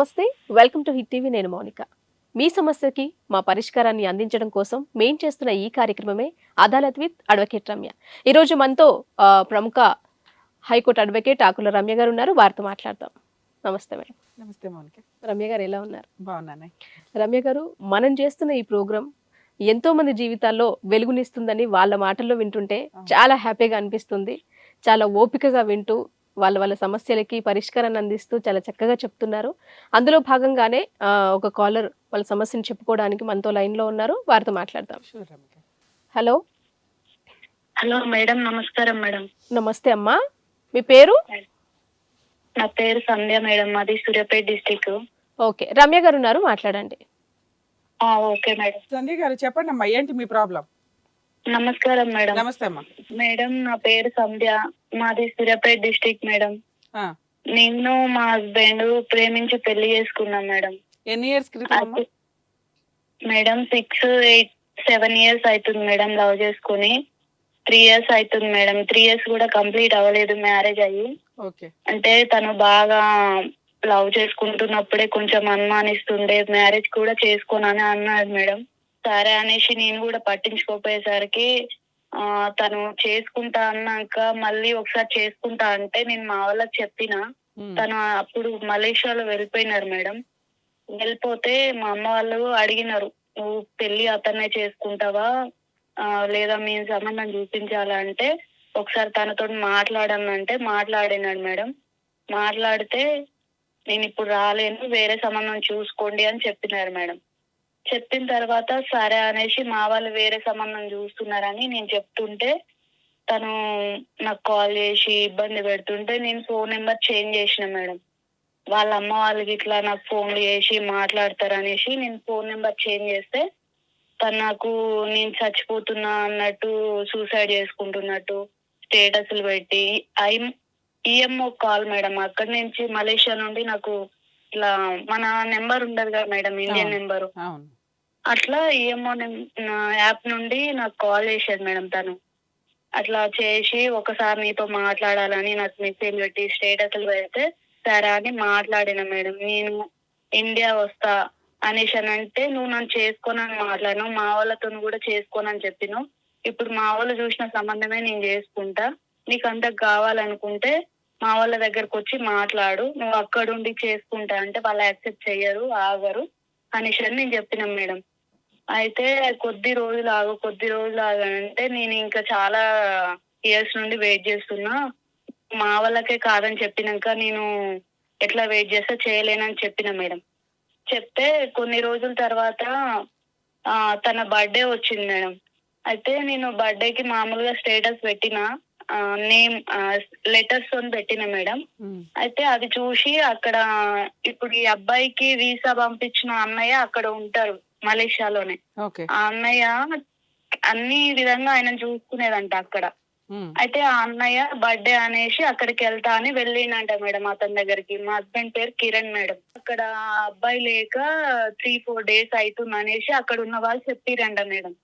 నమస్తే welcome to hit TV నేను మౌనిక. మీ సమస్యకి మా పరిష్కారాన్ని అందించడం కోసం మేం చేస్తున్న ఈ కార్యక్రమమే అదాలత్ విత్ అడ్వకేట్ రమ్య. ఈరోజు మనతో ఆ, ప్రముఖ హైకోర్టు అడ్వకేట్ ఆకుల రమ్య గారు ఉన్నారు. వారితో మాట్లాడదాం. నమస్తే మేడం. నమస్తే మౌనిక. రమ్య గారు ఎలా ఉన్నారు? బాగున్నాను. రమ్య గారు మనం చేస్తున్న ఈ ప్రోగ్రాం ఎంతో మంది జీవితాల్లో వెలుగునిస్తుందని వాళ్ళ మాటల్లో వింటుంటే చాలా హ్యాపీగా అనిపిస్తుంది. చాలా ఓపికగా వింటూ వాళ్ళ వాళ్ళ సమస్యలకి పరిష్కారాన్ని అందిస్తూ చాలా చక్కగా చెప్తున్నారు. అందులో భాగంగానే ఒక కాలర్ వాళ్ళ సమస్యను చెప్పుకోవడానికి మనతో లైన్లో ఉన్నారు. వారితో మాట్లాడదాం. హలో. హలో మేడం నమస్కారం మేడం. నమస్తే అమ్మా. మీ పేరు? నా పేరు సంధ్య మేడం మాది సూర్యాపేట డిస్టిక్. ఓకే. రమ్య గారు ఉన్నారు మాట్లాడండి. Okay madam. సంధ్య గారు చెప్పండి అమ్మా ఏంటి మీ ప్రాబ్లం? నమస్కారం మేడం. నమస్తే అమ్మా. మేడం నా పేరు సంధ్య. మాది సూర్యాపేట డిస్టిక్ మేడం. ఆ, నేను మా హస్బెండ్ ప్రేమించి పెళ్ళి చేసుకున్నాం మేడం. ఎన్ని ఇయర్స్ క్రితం అమ్మా? అది- madam six eight seven years అవుతుంది మేడం లవ్ చేసుకుని. త్రీ ఇయర్స్ అవుతుంది మేడం. త్రీ ఇయర్స్ కూడా కంప్లీట్ అవ్వలేదు మ్యారేజ్ అయ్యి. ఓకే. అంటే తను బాగా లవ్ చేసుకుంటున్నప్పుడే కొంచెం అనుమానిస్తుండే మ్యారేజ్ కూడా చేసుకోనని అన్నాడు మేడం. సరే అనేసి నేను కూడా పట్టించుకోపోయేసరికి ఆ తను చేసుకుంటా అన్నాక మళ్ళీ ఒకసారి చేసుకుంటా అంటే నేను మా వాళ్ళకి చెప్పిన. తను అప్పుడు మలేషియాలో వెళ్ళిపోయినారు మేడం. వెళ్ళిపోతే మా అమ్మ వాళ్ళు అడిగినారు నువ్వు పెళ్ళి అతన్నే చేసుకుంటావా? లేదా మీ సంబంధం చూపించాలంటే ఒకసారి తనతో మాట్లాడనంటే మాట్లాడినాడు మేడం. మాట్లాడితే నేను ఇప్పుడు రాలేను వేరే సంబంధం చూసుకోండి అని చెప్పినారు మేడం. చెప్పిన తర్వాత సరే అనేసి మా వాళ్ళు వేరే సంబంధం చూస్తున్నారని నేను చెప్తుంటే తను నాకు కాల్ చేసి ఇబ్బంది పెడుతుంటే నేను ఫోన్ నెంబర్ చేంజ్ చేసిన మేడం. వాళ్ళ అమ్మ వాళ్ళకి ఇట్లా నాకు ఫోన్లు చేసి మాట్లాడతారు అనేసి నేను ఫోన్ నెంబర్ చేంజ్ చేస్తే తను నాకు నేను చచ్చిపోతున్నా అన్నట్టు సూసైడ్ చేసుకుంటున్నట్టు స్టేటస్లు పెట్టి ఐ ఈఎంఓ కాల్ మేడం అక్కడి నుంచి మలేషియా నుండి నాకు ఇట్లా మన నెంబర్ ఉండదు కదా మేడం ఇండియన్. నెంబరు. అట్లా ఏమో యాప్ నుండి నాకు కాల్ చేశాడు మేడం తను. అట్లా చేసి ఒకసారి నీతో మాట్లాడాలని నాకు మెసేజ్ పెట్టి స్టేటస్లు పెడితే సరే అని మాట్లాడిన మేడం. నేను ఇండియా వస్తా అనేసి అని అంటే నువ్వు నన్ను చేసుకోనని మాట్లాడినావు. మా వాళ్ళతో కూడా చేసుకోనని చెప్పిను ఇప్పుడు మా వాళ్ళు చూసిన సంబంధమే నేను చేసుకుంటా. నీకు అంత కావాలనుకుంటే మా వాళ్ళ దగ్గరకు వచ్చి మాట్లాడు. నువ్వు అక్కడుండి చేసుకుంటా అంటే వాళ్ళు యాక్సెప్ట్ చెయ్యరు ఆగరు అనేసి అని నేను చెప్పినాం మేడం. అయితే కొద్ది రోజులు ఆగు కొద్ది రోజులు ఆగనంటే నేను ఇంకా చాలా ఇయర్స్ నుండి వెయిట్ చేస్తున్నా. మా వాళ్ళకే కాదని చెప్పినాక నేను ఎట్లా వెయిట్ చేస్తా చేయలేనని చెప్పిన మేడం. చెప్తే కొన్ని రోజుల తర్వాత తన బర్త్డే వచ్చింది మేడం. అయితే నేను బర్త్డేకి మామూలుగా స్టేటస్ పెట్టిన నేమ్ లెటర్స్తో పెట్టిన మేడం. అయితే అది చూసి అక్కడ ఇప్పుడు ఈ అబ్బాయికి వీసా పంపించిన అన్నయ్య అక్కడ ఉంటారు. మలేషియాలోనే. ఆ అన్నయ్య అన్ని విధంగా ఆయన చూసుకునేదంట అక్కడ. అయితే ఆ అన్నయ్య బర్త్డే అనేసి అక్కడికి వెళ్తా అని వెళ్ళిండంట మేడం అతని దగ్గరికి. మా హస్బెండ్ పేరు కిరణ్ మేడం. అక్కడ అబ్బాయి లేక త్రీ ఫోర్ డేస్ అవుతుంది అనేసి అక్కడ ఉన్న వాళ్ళు చెప్పిరంట మేడం.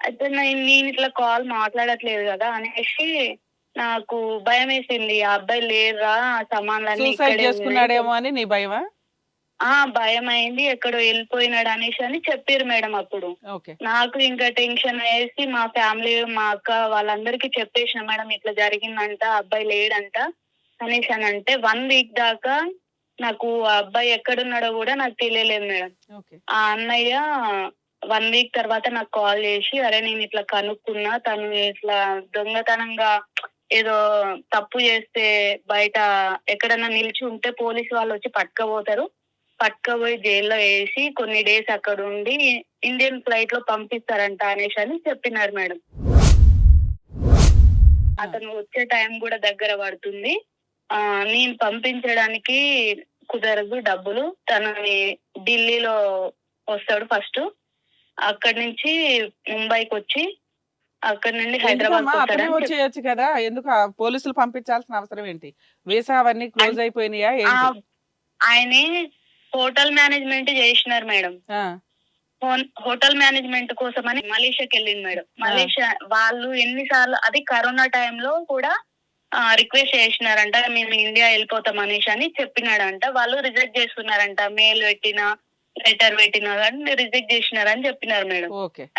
అయితే నేను ఇట్లా కాల్ మాట్లాడట్లేదు కదా అనేసి నాకు భయం వేసింది ఆ అబ్బాయి లేరా సమాన్లన్నీ. చేసుకున్నాడేమో అని నీ భయమా? ఆ భయం అయింది ఎక్కడో వెళ్ళిపోయినాడు అనేసి అని చెప్పారు మేడం అప్పుడు. నాకు ఇంకా టెన్షన్ వేసి మా ఫ్యామిలీ మా అక్క వాళ్ళందరికీ చెప్పేసిన మేడం ఇట్లా జరిగిందంట అబ్బాయి లేడంట అనేసి అని అంటే వన్ వీక్ దాకా నాకు ఆ అబ్బాయి ఎక్కడున్నాడో కూడా నాకు తెలియలేదు మేడం. ఆ అన్నయ్య వన్ వీక్ తర్వాత నాకు కాల్ చేసి అరే నేను ఇట్లా కనుక్కున్నా తను ఇట్లా దొంగతనంగా ఏదో తప్పు చేస్తే బయట ఎక్కడన్నా నిలిచి ఉంటే పోలీసు వాళ్ళు వచ్చి పట్టుకపోతారు. పట్టుకపోయి జైల్లో వేసి కొన్ని డేస్ అక్కడ ఉండి ఇండియన్ ఫ్లైట్లో పంపిస్తారంట అనేసి అని చెప్పినారు మేడం. అతను వచ్చే టైం కూడా దగ్గర పడుతుంది. ఆ నేను పంపించడానికి కుదరదు డబ్బులు. తనని ఢిల్లీలో వస్తాడు ఫస్ట్. అక్కడి నుంచి ముంబైకి వచ్చి అక్కడి నుండి హైదరాబాద్ వచ్చేయచ్చు కదా? ఎందుకు పోలీసులు పంపించాల్సిన అవసరం ఏంటి? వీసా అవన్నీ క్లోజ్ అయిపోయినాయా ఆయనే హోటల్ మేనేజ్మెంట్ చేసినారు మేడం. హోటల్ మేనేజ్మెంట్ కోసం అని మలేషియాకి వెళ్ళింది మేడం. మలేషియా వాళ్ళు ఎన్నిసార్లు అది కరోనా టైంలో కూడా రిక్వెస్ట్ చేసినారంట మేము ఇండియా వెళ్ళిపోతాం అనేసి అని చెప్పినాడంట. వాళ్ళు రిజెక్ట్ చేస్తున్నారంట మెయిల్ పెట్టినా లెటర్ పెట్టినా కానీ రిజెక్ట్ చేసినారని చెప్పినారు మేడం.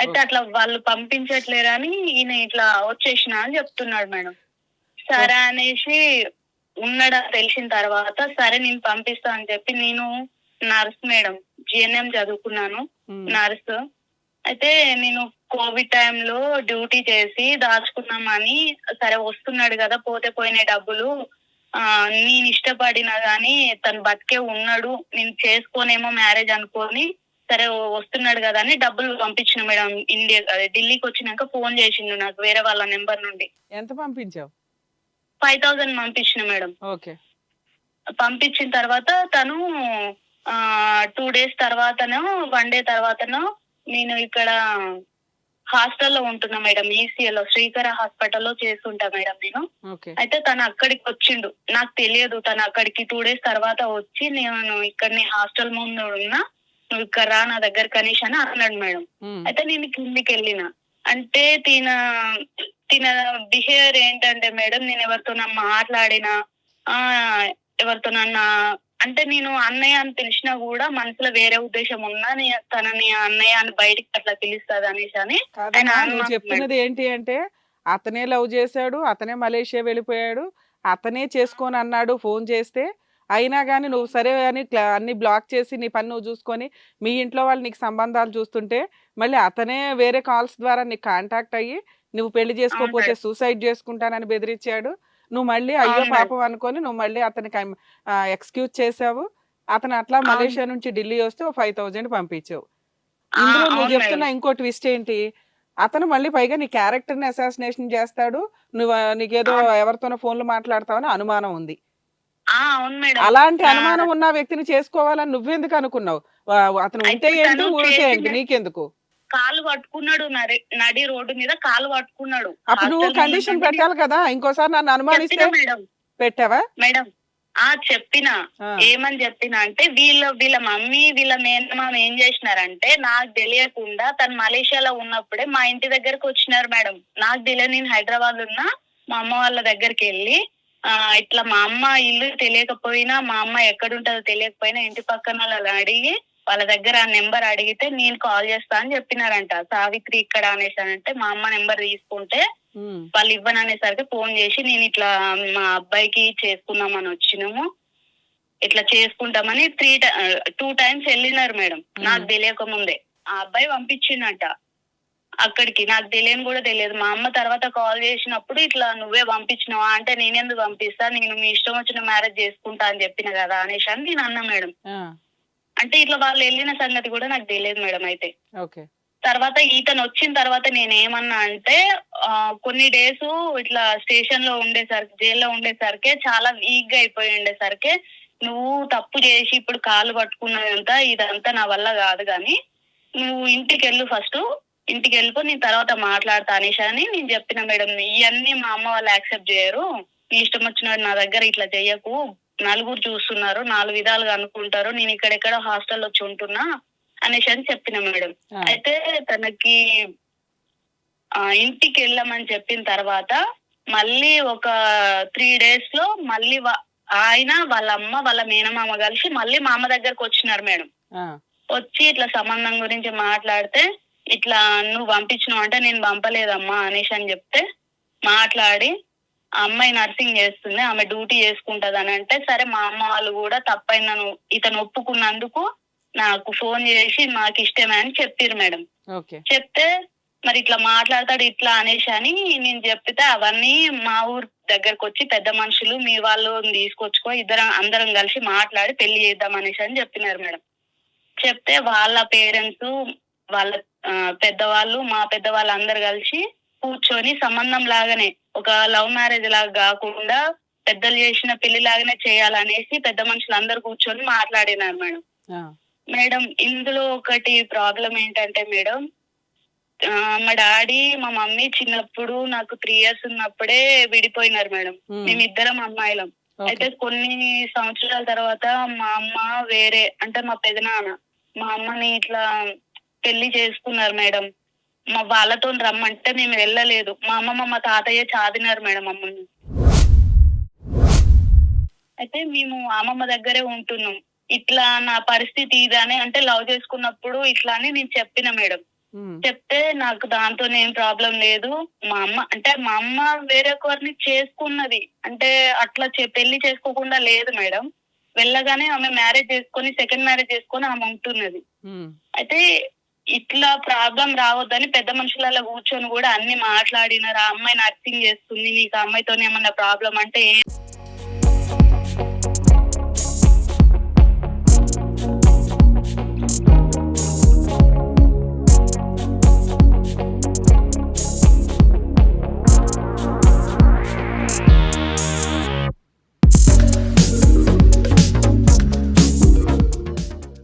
అయితే అట్లా వాళ్ళు పంపించట్లేరని ఈయన ఇట్లా వచ్చేసిన అని చెప్తున్నాడు మేడం. సరే అనేసి ఉన్నాడా తెలిసిన తర్వాత సరే నేను పంపిస్తా అని చెప్పి నేను నర్స్ మేడం జిఎన్ఎం చదువుకున్నాను. నర్స్. అయితే నేను కోవిడ్ టైంలో డ్యూటీ చేసి దాచుకున్నామని సరే వస్తున్నాడు కదా పోతే పోయిన డబ్బులు ఆ నేను ఇష్టపడినా గానీ తను బతికే ఉన్నాడు నేను చేసుకోనేమో మ్యారేజ్ అనుకొని సరే వస్తున్నాడు కదా అని డబ్బులు పంపించిన మేడం ఇండియా అదే ఢిల్లీకి వచ్చినాక ఫోన్ చేసిండు నాకు వేరే వాళ్ళ నెంబర్ నుండి. ఎంత పంపించావు? ఫైవ్ థౌసండ్ పంపించిన మేడం. ఓకే. పంపించిన తర్వాత తను టూ డేస్ తర్వాతనో వన్ డే తర్వాతనో నేను ఇక్కడ హాస్టల్లో ఉంటున్నా మేడం ఈసీఎల్లో శ్రీకర హాస్పిటల్లో చేస్తుంటా మేడం నేను. అయితే తను అక్కడికి వచ్చిండు. నాకు తెలియదు తను అక్కడికి టూ డేస్ తర్వాత వచ్చి నేను ఇక్కడ హాస్టల్ ముందు ఉన్నా నువ్వు ఇక్కడ రా నా దగ్గర కనీష్ అని అన్నాడు మేడం. అయితే నేను కిందికి వెళ్ళిన అంటే తిన తిన బిహేవియర్ ఏంటంటే మేడం నేను ఎవరితోనా మాట్లాడినా ఆ ఎవరితోనన్నా అంటే నేను అన్నయ్య అని పిలిచినా కూడా మనసులో వేరే ఉద్దేశం ఉన్నా తనని అన్నయ్య అని బయటికి అట్లా పిలుస్తుంది అనేసి అని చెప్తున్నది ఏంటి అంటే అతనే లవ్ చేశాడు అతనే మలేషియా వెళ్ళిపోయాడు అతనే చేసుకొని అన్నాడు ఫోన్ చేస్తే అయినా కానీ నువ్వు సరే అని అన్ని బ్లాక్ చేసి నీ పని నువ్వు చూసుకొని మీ ఇంట్లో వాళ్ళు నీకు సంబంధాలు చూస్తుంటే మళ్ళీ అతనే వేరే కాల్స్ ద్వారా నీకు కాంటాక్ట్ అయ్యి నువ్వు పెళ్ళి చేసుకోకపోతే. సూసైడ్ చేసుకుంటానని బెదిరించాడు నువ్వు మళ్ళీ అయ్యో. పాపం అనుకొని నువ్వు మళ్ళీ అతనికి ఎక్స్క్యూజ్ చేసావు అతను అట్లా. మలేషియా నుంచి ఢిల్లీ వస్తే ఫైవ్ థౌజండ్ పంపించావు ఇందులో నువ్వు చెప్తున్న. ఇంకో ట్విస్ట్ ఏంటి అతను మళ్ళీ పైగా నీ క్యారెక్టర్ని అసాసినేషన్ చేస్తాడు నువ్వు నీకేదో. ఎవరితోనో ఫోన్లు మాట్లాడతావని అనుమానం ఉంది అలాంటి. అనుమానం ఉన్న వ్యక్తిని చేసుకోవాలని నువ్వెందుకు అనుకున్నావు అతను ఉంటే ఏంటి ఊరికే ఏంటి నీకెందుకు కాలు పట్టుకున్నాడు నడి రోడ్డు మీద కాలు పట్టుకున్నాడు. అప్పుడు నువ్వు కండిషన్ పెట్టాలి కదా ఇంకోసారి నన్ను అనుమానిస్తే పెట్టావా? మేడం ఆ చెప్పిన. ఏమని చెప్పిన అంటే వీళ్ళ వీళ్ళ మమ్మీ వీళ్ళ మేనమామ ఏం చేసినారంటే నాకు తెలియకుండా తను మలేషియాలో ఉన్నప్పుడే మా ఇంటి దగ్గరకు వచ్చినారు మేడం. నాకు తెలియదు నేను హైదరాబాద్ ఉన్నా మా అమ్మ వాళ్ళ దగ్గరికి వెళ్ళి ఆ ఇట్లా మా అమ్మ ఇల్లు తెలియకపోయినా మా అమ్మ ఎక్కడ ఉంటుందో తెలియకపోయినా ఇంటి పక్కన వాళ్ళని అడిగి వాళ్ళ దగ్గర ఆ నెంబర్ అడిగితే నేను కాల్ చేస్తా అని చెప్పినారంట. సావిత్రి ఇక్కడ అనేసి అంటే మా అమ్మ నెంబర్ తీసుకుంటే వాళ్ళు ఇవ్వననేసరికి ఫోన్ చేసి నేను ఇట్లా మా అబ్బాయికి చేసుకుందామని వచ్చినాము. ఇట్లా చేసుకుంటామని త్రీ టూ టైమ్స్ వెళ్ళినారు మేడం. నాకు తెలియక ముందే. ఆ అబ్బాయి పంపించిండట అక్కడికి నాకు తెలియని కూడా తెలియదు. మా అమ్మ తర్వాత కాల్ చేసినప్పుడు ఇట్లా నువ్వే పంపించినావా? అంటే నేనెందుకు పంపిస్తా? నేను మీ ఇష్టం వచ్చిన మ్యారేజ్ చేసుకుంటా అని చెప్పిన కదా అనేసి అని నేను అన్నా మేడం. అంటే ఇట్లా వాళ్ళు వెళ్ళిన సంగతి కూడా నాకు తెలియదు మేడం అయితే. ఓకే. తర్వాత ఈతను వచ్చిన తర్వాత నేను ఏమన్నా అంటే కొన్ని డేస్ ఇట్లా స్టేషన్లో ఉండేసరికి జైల్లో ఉండేసరికి చాలా వీక్గా అయిపోయి ఉండేసరికి నువ్వు తప్పు చేసి ఇప్పుడు కాలు పట్టుకున్నదంతా ఇదంతా నా వల్ల కాదు కానీ నువ్వు ఇంటికి వెళ్ళు ఫస్ట్. ఇంటికి వెళ్ళిపో నేను తర్వాత మాట్లాడతా అనేసి అని నేను చెప్పిన మేడం. ఇవన్నీ మా అమ్మ వాళ్ళు యాక్సెప్ట్ చేయరు. నీ ఇష్టం వచ్చినట్టు నా దగ్గర ఇట్లా చెయ్యకు. నలుగురు చూస్తున్నారు నాలుగు విధాలుగా అనుకుంటారు నేను ఇక్కడెక్కడ హాస్టల్ వచ్చి ఉంటున్నా అనేసి అని చెప్పిన మేడం. అయితే తనకి ఆ ఇంటికి వెళ్ళమని చెప్పిన తర్వాత మళ్ళీ ఒక త్రీ డేస్లో మళ్ళీ ఆయన వాళ్ళ అమ్మ వాళ్ళ మేనమామ కలిసి మళ్ళీ మా అమ్మ దగ్గరకు వచ్చినారు మేడం. వచ్చి ఇట్లా సంబంధం గురించి మాట్లాడితే ఇట్లా నువ్వు పంపించినావు అంటే నేను పంపలేదమ్మా అనేసి అని చెప్తే మాట్లాడి ఆ అమ్మాయి నర్సింగ్ చేస్తుంది ఆమె డ్యూటీ చేసుకుంటది అని అంటే సరే మా అమ్మ వాళ్ళు కూడా తప్పైన ఇతను ఒప్పుకున్నందుకు నాకు ఫోన్ చేసి మాకు ఇష్టమే అని చెప్పారు మేడం. చెప్తే మరి ఇట్లా మాట్లాడతాడు ఇట్లా అనేసి అని నేను చెప్తే అవన్నీ మా ఊరు దగ్గరకు వచ్చి పెద్ద మనుషులు మీ వాళ్ళు తీసుకొచ్చుకో ఇద్దరం అందరం కలిసి మాట్లాడి పెళ్ళి చేద్దాం అనేసి అని చెప్పినారు మేడం. చెప్తే వాళ్ళ పేరెంట్స్ వాళ్ళ పెద్దవాళ్ళు మా పెద్దవాళ్ళు అందరు కలిసి కూర్చొని సంబంధం లాగానే ఒక లవ్ మ్యారేజ్ లాగా కాకుండా పెద్దలు చేసిన పెళ్ళి లాగానే చేయాలనేసి పెద్ద మనుషులు అందరు కూర్చొని మాట్లాడినారు మేడం. మేడం ఇందులో ఒకటి ప్రాబ్లం ఏంటంటే మేడం మా డాడీ మా మమ్మీ చిన్నప్పుడు నాకు త్రీ ఇయర్స్ ఉన్నప్పుడే విడిపోయినారు మేడం. మేమిద్దరం అమ్మాయిలం. అయితే కొన్ని సంవత్సరాల తర్వాత మా అమ్మ వేరే అంటే మా పెదనాన్న మా అమ్మని ఇట్లా పెళ్ళి చేసుకున్నారు మేడం. మా వాళ్ళతో రమ్మంటే మేము వెళ్ళలేదు. మా అమ్మమ్మ మా తాతయ్య చాదినారు మేడం మమ్మల్ని అయితే మేము అమ్మమ్మ దగ్గరే ఉంటున్నాం. ఇట్లా నా పరిస్థితి ఇదని అంటే లవ్ చేసుకున్నప్పుడు ఇట్లా అని నేను చెప్పిన మేడం. చెప్తే నాకు దాంతో ఏం ప్రాబ్లం లేదు. మా అమ్మ అంటే మా అమ్మ వేరొకరిని చేసుకున్నది. అంటే అట్లా పెళ్ళి చేసుకోకుండా లేదు మేడం. వెళ్ళగానే ఆమె మ్యారేజ్ చేసుకొని సెకండ్ మ్యారేజ్ చేసుకొని ఆమె ఉంటున్నది. అయితే ఇట్లా ప్రాబ్లం రావద్దని పెద్ద మనుషులలో కూర్చొని కూడా అన్ని మాట్లాడినారు. ఆ అమ్మాయి నర్సింగ్ చేస్తుంది నీకు అమ్మాయితోనే అమ్మాయితో ఏమన్నా ప్రాబ్లం అంటే